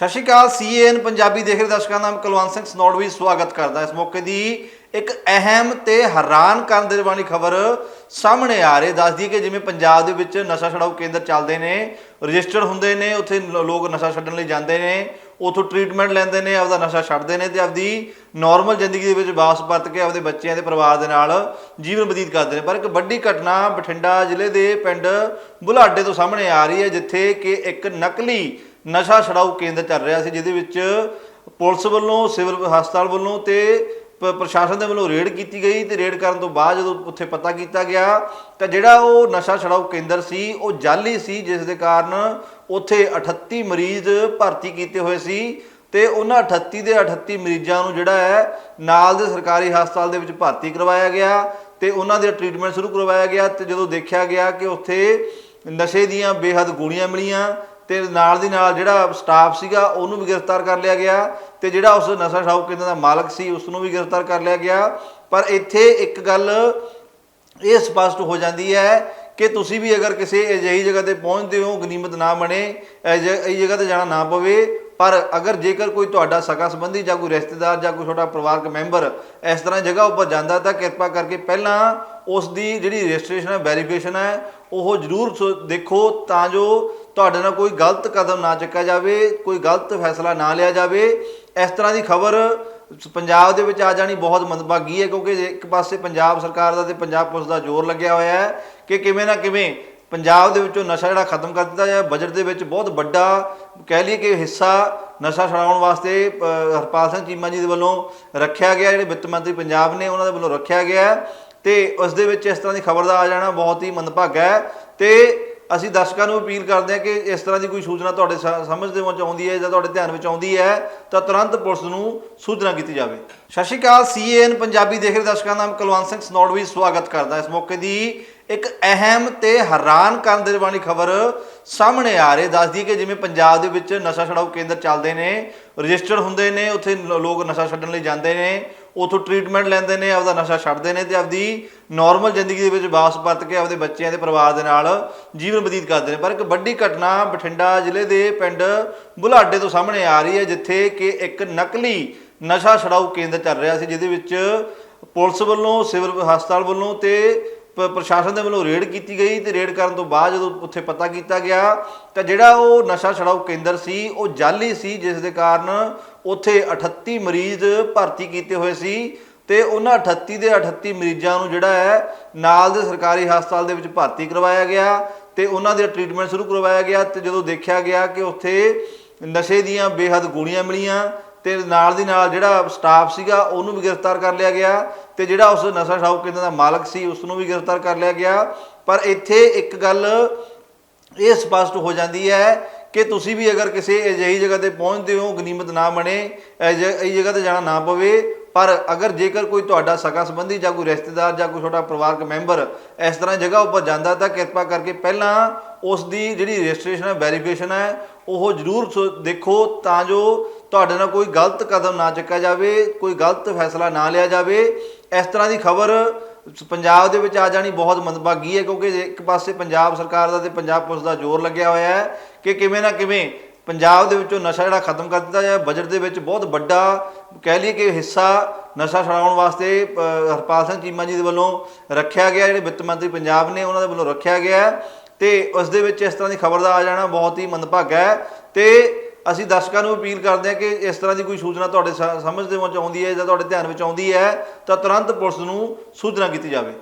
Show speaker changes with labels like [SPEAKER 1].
[SPEAKER 1] ਸਤਿ ਸ਼੍ਰੀ ਅਕਾਲ ਸੀਐਨ ਪੰਜਾਬੀ ਦੇਖ ਰਹੇ ਦਰਸ਼ਕਾਂ ਦਾ, ਮੈਂ ਕੁਲਵੰਤ ਸਿੰਘ ਸਨੋੜਵੀ ਸਵਾਗਤ ਕਰਦਾ ਇਸ ਮੌਕੇ ਦੀ ਇੱਕ ਅਹਿਮ ਤੇ ਹੈਰਾਨ ਕਰਨ ਦੇ ਵਾਲੀ ਖਬਰ ਸਾਹਮਣੇ ਆ ਰਹੀ ਦੱਸਦੀ ਹੈ ਕਿ ਜਿਵੇਂ ਪੰਜਾਬ ਦੇ ਵਿੱਚ ਨਸ਼ਾ ਛਡਾਊ ਕੇਂਦਰ ਚੱਲਦੇ ਨੇ, ਰਜਿਸਟਰਡ ਹੁੰਦੇ ਨੇ, ਉੱਥੇ ਲੋਕ ਨਸ਼ਾ ਛੱਡਣ ਲਈ ਜਾਂਦੇ ਨੇ, ਉਥੋਂ ਟ੍ਰੀਟਮੈਂਟ ਲੈਂਦੇ ਨੇ, ਆਪਦਾ ਨਸ਼ਾ ਛੱਡਦੇ ਨੇ ਤੇ ਆਪਦੀ ਨਾਰਮਲ ਜ਼ਿੰਦਗੀ ਦੇ ਵਿੱਚ ਵਾਪਸ ਪਰਤ ਕੇ ਆਪਦੇ ਬੱਚਿਆਂ ਦੇ ਪਰਿਵਾਰ ਦੇ ਨਾਲ ਜੀਵਨ ਬਤੀਤ ਕਰਦੇ ਨੇ। ਪਰ ਇੱਕ ਵੱਡੀ ਘਟਨਾ ਬਠਿੰਡਾ ਜ਼ਿਲ੍ਹੇ ਦੇ ਪਿੰਡ ਬੁਲਾਡੇ ਤੋਂ ਸਾਹਮਣੇ ਆ ਰਹੀ ਹੈ, ਜਿੱਥੇ ਕਿ ਇੱਕ ਨਕਲੀ ਨਸ਼ਾ ਛਡਾਊ ਕੇਂਦਰ ਚੱਲ ਰਿਹਾ ਸੀ, ਜਿਹਦੇ ਵਿੱਚ ਪੁਲਿਸ ਵੱਲੋਂ, ਸਿਵਲ ਹਸਪਤਾਲ ਵੱਲੋਂ ਤੇ ਪ- ਪ੍ਰਸ਼ਾਸਨ ਦੇ ਵੱਲੋਂ ਰੇਡ ਕੀਤੀ ਗਈ ਤੇ ਰੇਡ ਕਰਨ ਤੋਂ ਬਾਅਦ ਜਦੋਂ ਉੱਥੇ ਪਤਾ ਕੀਤਾ ਗਿਆ, ਤਾਂ ਜਿਹੜਾ ਉਹ ਨਸ਼ਾ ਛਡਾਊ ਕੇਂਦਰ ਸੀ, ਉਹ ਜਾਲੀ ਸੀ, ਜਿਸ ਦੇ ਕਾਰਨ ਉੱਥੇ 38 ਮਰੀਜ਼ ਭਰਤੀ ਕੀਤੇ ਹੋਏ ਸੀ ਤੇ ਉਹਨਾਂ 38 ਦੇ 38 ਮਰੀਜ਼ਾਂ ਨੂੰ ਜਿਹੜਾ ਹੈ, ਨਾਲ ਦੇ ਸਰਕਾਰੀ ਹਸਪਤਾਲ ਦੇ ਵਿੱਚ ਭਰਤੀ ਕਰਵਾਇਆ ਗਿਆ ਤੇ ਉਹਨਾਂ ਦੇ ਟ੍ਰੀਟਮੈਂਟ ਸ਼ੁਰੂ ਕਰਵਾਇਆ ਗਿਆ ਤੇ ਜਦੋਂ ਦੇਖਿਆ ਗਿਆ ਕਿ ਉੱਥੇ ਨਸ਼ੇ ਦੀਆਂ ਬੇਹੱਦ ਗੋਲੀਆਂ ਮਿਲੀਆਂ ਤੇ ਨਾਲ ਦੀ ਨਾਲ ਜਿਹੜਾ ਸਟਾਫ ਸੀਗਾ ਉਹਨੂੰ ਵੀ ਗ੍ਰਿਫਤਾਰ ਕਰ ਲਿਆ ਗਿਆ ਤੇ ਜਿਹੜਾ ਉਸ ਨਸ਼ਾ ਛਾਊ ਕੇਂਦਰ ਦਾ ਮਾਲਕ ਸੀ ਉਸ ਨੂੰ ਵੀ ਗ੍ਰਿਫਤਾਰ ਕਰ ਲਿਆ ਗਿਆ। ਪਰ ਇੱਥੇ ਇੱਕ ਗੱਲ ਇਹ ਸਪਸ਼ਟ ਹੋ ਜਾਂਦੀ ਹੈ ਕਿ ਤੁਸੀਂ ਵੀ ਅਗਰ ਕਿਸੇ ਅਜਿਹੀ ਜਗ੍ਹਾ ਤੇ ਪਹੁੰਚਦੇ ਹੋ, ਗਨੀਮਤ ਨਾ ਬਣੇ ਇਹ ਜਗ੍ਹਾ ਤੇ ਜਾਣਾ ਨਾ ਪਵੇ, ਪਰ ਅਗਰ ਜੇਕਰ ਕੋਈ ਤੁਹਾਡਾ ਸਕਾ ਸੰਬੰਧੀ ਜਾਂ ਕੋਈ ਰਿਸ਼ਤੇਦਾਰ ਜਾਂ ਕੋਈ ਤੁਹਾਡਾ ਪਰਿਵਾਰਕ ਮੈਂਬਰ ਇਸ ਤਰ੍ਹਾਂ ਜਗ੍ਹਾ ਉੱਪਰ ਜਾਂਦਾ ਤਾਂ ਕਿਰਪਾ ਕਰਕੇ ਪਹਿਲਾਂ ਉਸ ਦੀ ਜਿਹੜੀ ਰਜਿਸਟ੍ਰੇਸ਼ਨ ਹੈ, ਵੈਰੀਫਿਕੇਸ਼ਨ ਹੈ, ਉਹ ਜ਼ਰੂਰ ਸੋ- ਦੇਖੋ ਤਾਂ ਜੋ ਤੁਹਾਡੇ ਨਾਲ ਕੋਈ ਗਲਤ ਕਦਮ ਨਾ ਚੱਕਿਆ ਜਾਵੇ, ਕੋਈ ਗਲਤ ਫੈਸਲਾ ਨਾ ਲਿਆ ਜਾਵੇ। ਇਸ ਤਰ੍ਹਾਂ ਦੀ ਖਬਰ ਪੰਜਾਬ ਦੇ ਵਿੱਚ ਆ ਜਾਣੀ ਬਹੁਤ ਮੰਦਭਾਗੀ ਹੈ, ਕਿਉਂਕਿ ਇੱਕ ਪਾਸੇ ਪੰਜਾਬ ਸਰਕਾਰ ਦਾ ਤੇ ਪੰਜਾਬ ਪੁਲਿਸ ਦਾ ਜ਼ੋਰ ਲੱਗਿਆ ਹੋਇਆ ਹੈ ਕਿ ਕਿਵੇਂ ਨਾ ਕਿਵੇਂ ਪੰਜਾਬ ਦੇ ਵਿੱਚੋਂ ਨਸ਼ਾ ਜਿਹੜਾ ਖਤਮ ਕਰ ਦਿੱਤਾ ਜਾਏ। ਬਜਟ ਦੇ ਵਿੱਚ ਬਹੁਤ ਵੱਡਾ ਕਹਿ ਲਈਏ ਕਿ ਹਿੱਸਾ ਨਸ਼ਾ ਛਡਾਉਣ ਵਾਸਤੇ ਹਰਪਾਲ ਸਿੰਘ ਚੀਮਾ ਜੀ ਦੇ ਵੱਲੋਂ ਰੱਖਿਆ ਗਿਆ ਜਿਹੜੇ ਵਿੱਤ ਮੰਤਰੀ ਪੰਜਾਬ ਨੇ ਉਹਨਾਂ ਦੇ ਵੱਲੋਂ ਰੱਖਿਆ ਗਿਆ ਹੈ। ਤੇ ਉਸ ਦੇ ਵਿੱਚ ਇਸ ਤਰ੍ਹਾਂ ਦੀ ਖਬਰ ਦਾ ਆ ਜਾਣਾ ਬਹੁਤ ਹੀ ਮੰਦਭਾਗਾ ਹੈ। ਤੇ ਅਸੀਂ ਦਰਸ਼ਕਾਂ ਨੂੰ ਅਪੀਲ ਕਰਦੇ ਹਾਂ ਕਿ ਇਸ ਤਰ੍ਹਾਂ ਦੀ ਕੋਈ ਸੂਚਨਾ ਤੁਹਾਡੇ ਸ- ਸਮਝ ਦੇ ਵਿੱਚ ਆਉਂਦੀ ਹੈ ਜਾਂ ਤੁਹਾਡੇ ਧਿਆਨ ਵਿੱਚ ਆਉਂਦੀ ਹੈ, ਤਾਂ ਤੁਰੰਤ ਪੁਲਿਸ ਨੂੰ ਸੂਚਨਾ ਕੀਤੀ ਜਾਵੇ। ਸਤਿ ਸ਼੍ਰੀ ਅਕਾਲ ਸੀਐਨ ਪੰਜਾਬੀ ਦੇਖ ਰਹੇ ਦਰਸ਼ਕਾਂ ਦਾ ਮੈਂ ਕੁਲਵੰਤ ਸਿੰਘ ਸਨੋੜਵੀ ਸਵਾਗਤ ਕਰਦਾ ਇਸ ਮੌਕੇ ਦੀ ਇੱਕ ਅਹਿਮ ਤੇ ਹੈਰਾਨ ਕਰਨ ਦੇ ਵਾਲੀ ਖਬਰ ਸਾਹਮਣੇ ਆ ਰਹੀ ਦੱਸਦੀ ਕਿ ਜਿਵੇਂ ਪੰਜਾਬ ਦੇ ਵਿੱਚ ਨਸ਼ਾ ਛਡਾਊ ਕੇਂਦਰ ਚੱਲਦੇ ਨੇ, ਰਜਿਸਟਰਡ ਹੁੰਦੇ ਨੇ, ਉੱਥੇ ਲ- ਲੋਕ ਨਸ਼ਾ ਛੱਡਣ ਲਈ ਜਾਂਦੇ ਨੇ ਉਥੋਂ ਟ੍ਰੀਟਮੈਂਟ ਲੈਂਦੇ ਨੇ, ਆਪਦਾ ਨਸ਼ਾ ਛੱਡਦੇ ਨੇ ਤੇ ਆਪਦੀ ਨਾਰਮਲ ਜ਼ਿੰਦਗੀ ਦੇ ਵਿੱਚ ਵਾਪਸ ਪਰਤ ਕੇ ਆਪਦੇ ਬੱਚਿਆਂ ਦੇ ਪਰਿਵਾਰ ਦੇ ਨਾਲ ਜੀਵਨ ਬਤੀਤ ਕਰਦੇ ਨੇ। ਪਰ ਇੱਕ ਵੱਡੀ ਘਟਨਾ ਬਠਿੰਡਾ ਜ਼ਿਲ੍ਹੇ ਦੇ ਪਿੰਡ ਬੁਲਾਡੇ ਤੋਂ ਸਾਹਮਣੇ ਆ ਰਹੀ ਹੈ, ਜਿੱਥੇ ਕਿ ਇੱਕ ਨਕਲੀ ਨਸ਼ਾ ਛਡਾਊ ਕੇਂਦਰ ਚੱਲ ਰਿਹਾ ਸੀ, ਜਿਹਦੇ ਵਿੱਚ ਪੁਲਿਸ ਵੱਲੋਂ, ਸਿਵਲ ਹਸਪਤਾਲ ਵੱਲੋਂ ਤੇ ਪ੍ਰਸ਼ਾਸਨ ਦੇ ਵੱਲੋਂ ਰੇਡ ਕੀਤੀ ਗਈ ਤੇ ਰੇਡ ਕਰਨ ਤੋਂ ਬਾਅਦ ਜਦੋਂ ਉੱਥੇ ਪਤਾ ਕੀਤਾ ਗਿਆ ਤਾਂ ਜਿਹੜਾ ਉਹ ਨਸ਼ਾ ਛਡਾਊ ਕੇਂਦਰ ਸੀ, ਉਹ ਜਾਲੀ ਸੀ, ਜਿਸ ਦੇ ਕਾਰਨ ਉੱਥੇ 38 ਮਰੀਜ਼ ਭਰਤੀ ਕੀਤੇ ਹੋਏ ਸੀ ਤੇ ਉਹਨਾਂ 38 ਦੇ 38 ਮਰੀਜ਼ਾਂ ਨੂੰ ਜਿਹੜਾ ਹੈ ਨਾਲ ਦੇ ਸਰਕਾਰੀ ਹਸਪਤਾਲ ਦੇ ਵਿੱਚ ਭਰਤੀ ਕਰਵਾਇਆ ਗਿਆ ਤੇ ਉਹਨਾਂ ਦੇ ਟ੍ਰੀਟਮੈਂਟ ਸ਼ੁਰੂ ਕਰਵਾਇਆ ਗਿਆ ਤੇ ਜਦੋਂ ਦੇਖਿਆ ਗਿਆ ਕਿ ਉੱਥੇ ਨਸ਼ੇ ਦੀਆਂ ਬੇਹੱਦ ਗੋਲੀਆਂ ਮਿਲੀਆਂ ਤੇ ਨਾਲ ਦੀ ਨਾਲ ਜਿਹੜਾ ਸਟਾਫ ਸੀਗਾ ਉਹਨੂੰ ਵੀ ਗ੍ਰਿਫਤਾਰ ਕਰ ਲਿਆ ਗਿਆ ਤੇ ਜਿਹੜਾ ਉਸ ਨਸ਼ਾ ਛਾਊ ਕੇਂਦਰ ਦਾ ਮਾਲਕ ਸੀ ਉਸ ਨੂੰ ਵੀ ਗ੍ਰਿਫਤਾਰ ਕਰ ਲਿਆ ਗਿਆ। ਪਰ ਇੱਥੇ ਇੱਕ ਗੱਲ ਇਹ ਸਪਸ਼ਟ ਹੋ ਜਾਂਦੀ ਹੈ ਕਿ ਤੁਸੀਂ ਵੀ ਅਗਰ ਕਿਸੇ ਅਜਿਹੀ ਜਗ੍ਹਾ ਤੇ ਪਹੁੰਚਦੇ ਹੋ, ਗਨੀਮਤ ਨਾ ਬਣੇ ਇਹ ਜਗ੍ਹਾ ਤੇ ਜਾਣਾ ਨਾ ਪਵੇ, ਪਰ ਅਗਰ ਜੇਕਰ ਕੋਈ ਤੁਹਾਡਾ ਸਕਾ ਸੰਬੰਧੀ ਜਾਂ ਕੋਈ ਰਿਸ਼ਤੇਦਾਰ ਜਾਂ ਕੋਈ ਤੁਹਾਡਾ ਪਰਿਵਾਰਕ ਮੈਂਬਰ ਇਸ ਤਰ੍ਹਾਂ ਜਗ੍ਹਾ ਉੱਪਰ ਜਾਂਦਾ ਤਾਂ ਕਿਰਪਾ ਕਰਕੇ ਪਹਿਲਾਂ ਉਸ ਦੀ ਜਿਹੜੀ ਰਜਿਸਟ੍ਰੇਸ਼ਨ ਹੈ, ਵੈਰੀਫਿਕੇਸ਼ਨ ਹੈ, ਉਹ ਜ਼ਰੂਰ ਸੋ- ਦੇਖੋ ਤਾਂ ਜੋ ਤੁਹਾਡੇ ਨਾਲ ਕੋਈ ਗਲਤ ਕਦਮ ਨਾ ਚੱਕਿਆ ਜਾਵੇ ਕੋਈ ਗਲਤ ਫੈਸਲਾ ਨਾ ਲਿਆ ਜਾਵੇ। ਇਸ ਤਰ੍ਹਾਂ ਦੀ ਖਬਰ ਪੰਜਾਬ ਦੇ ਵਿੱਚ ਆ ਜਾਣੀ ਬਹੁਤ ਮੰਦਭਾਗੀ ਹੈ ਕਿਉਂਕਿ ਇੱਕ ਪਾਸੇ ਪੰਜਾਬ ਸਰਕਾਰ ਦਾ ਤੇ ਪੰਜਾਬ ਪੁਲਿਸ ਦਾ ਜ਼ੋਰ ਲੱਗਿਆ ਹੋਇਆ ਹੈ ਕਿ ਕਿਵੇਂ ਨਾ ਕਿਵੇਂ ਪੰਜਾਬ ਦੇ ਵਿੱਚੋਂ ਨਸ਼ਾ ਜਿਹੜਾ ਖਤਮ ਕਰ ਦਿੱਤਾ ਜਾਏ। ਬਜਟ ਦੇ ਵਿੱਚ ਬਹੁਤ ਵੱਡਾ ਕਹਿ ਲਈਏ ਕਿ ਹਿੱਸਾ ਨਸ਼ਾ ਛਡਾਉਣ ਵਾਸਤੇ ਅ, ਹਰਪਾਲ ਸਿੰਘ ਚੀਮਾ ਜੀ ਦੇ ਵੱਲੋਂ ਰੱਖਿਆ ਗਿਆ ਜਿਹੜੇ ਵਿੱਤ ਮੰਤਰੀ ਪੰਜਾਬ ਨੇ ਉਹਨਾਂ ਦੇ ਵੱਲੋਂ ਰੱਖਿਆ ਗਿਆ ਹੈ। ਤੇ ਉਸ ਦੇ ਵਿੱਚ ਇਸ ਤਰ੍ਹਾਂ ਦੀ ਖਬਰ ਦਾ ਆ ਜਾਣਾ ਬਹੁਤ ਹੀ ਮੰਦਭਾਗਾ ਹੈ। ਤੇ ਅਸੀਂ ਦਰਸ਼ਕਾਂ ਨੂੰ ਅਪੀਲ ਕਰਦੇ ਹਾਂ ਕਿ ਇਸ ਤਰ੍ਹਾਂ ਦੀ ਕੋਈ ਸੂਚਨਾ ਤੁਹਾਡੇ ਸ- ਸਮਝ ਦੇ ਵਿੱਚ ਆਉਂਦੀ ਹੈ ਜਾਂ ਤੁਹਾਡੇ ਧਿਆਨ ਵਿੱਚ ਆਉਂਦੀ ਹੈ, ਤਾਂ ਤੁਰੰਤ ਪੁਲਿਸ ਨੂੰ ਸੂਚਨਾ ਕੀਤੀ ਜਾਵੇ।